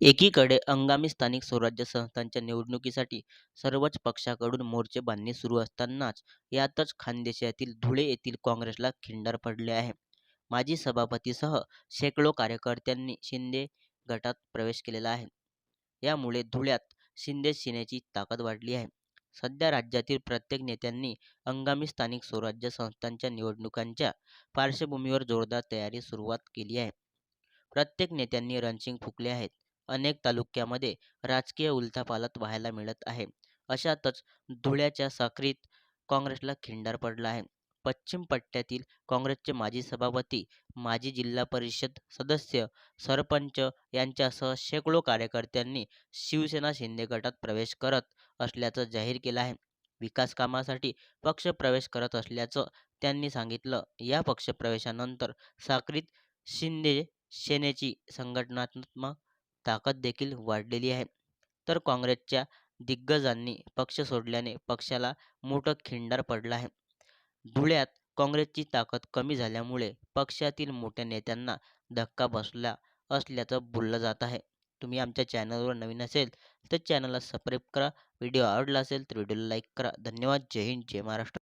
एकीकडे हंगामी स्थानिक स्वराज्य संस्थांच्या निवडणुकीसाठी सर्वच पक्षाकडून मोर्चे बांधणी सुरू असतानाच यातच खानदेशातील धुळे येथील काँग्रेसला खिंडार पडले आहे. माजी सभापतीसह शेकडो कार्यकर्त्यांनी शिंदे गटात प्रवेश केलेला आहे. यामुळे धुळ्यात शिंदे सेनेची ताकद वाढली आहे. सध्या राज्यातील प्रत्येक नेत्यांनी हंगामी स्थानिक स्वराज्य संस्थांच्या निवडणुकांच्या पार्श्वभूमीवर जोरदार तयारी सुरुवात केली आहे. प्रत्येक नेत्यांनी रणशिंग फुंकले आहेत. अनेक तालुक्यामध्ये राजकीय उलथापालथ पाहायला मिळत आहे. अशातच धुळ्याच्या साखरीत काँग्रेसला खिंडार पडला आहे. पश्चिम पट्ट्यातील काँग्रेसचे माजी सभापती, माजी जिल्हा परिषद सदस्य, सरपंच यांच्यासह शेकडो कार्यकर्त्यांनी शिवसेना शिंदे गटात प्रवेश करत असल्याचं जाहीर केलं आहे. विकास कामासाठी पक्ष प्रवेश करत असल्याचं त्यांनी सांगितलं. या पक्षप्रवेशानंतर साखरीत शिंदे सेनेची संघटनात्मक ताकद देखील वाढलेली आहे. तर काँग्रेसच्या दिग्गजांनी पक्ष सोडल्याने पक्षाला मोठं खिंडार पडलं आहे. धुळ्यात काँग्रेसची ताकद कमी झाल्यामुळे पक्षातील मोठ्या नेत्यांना धक्का बसला असल्याचं बोललं जात आहे. तुम्ही आमच्या चॅनलवर नवीन असेल तर चॅनलला सबस्क्राईब करा. व्हिडिओ आवडला असेल तर व्हिडिओला लाईक करा. धन्यवाद. जय हिंद. जय महाराष्ट्र.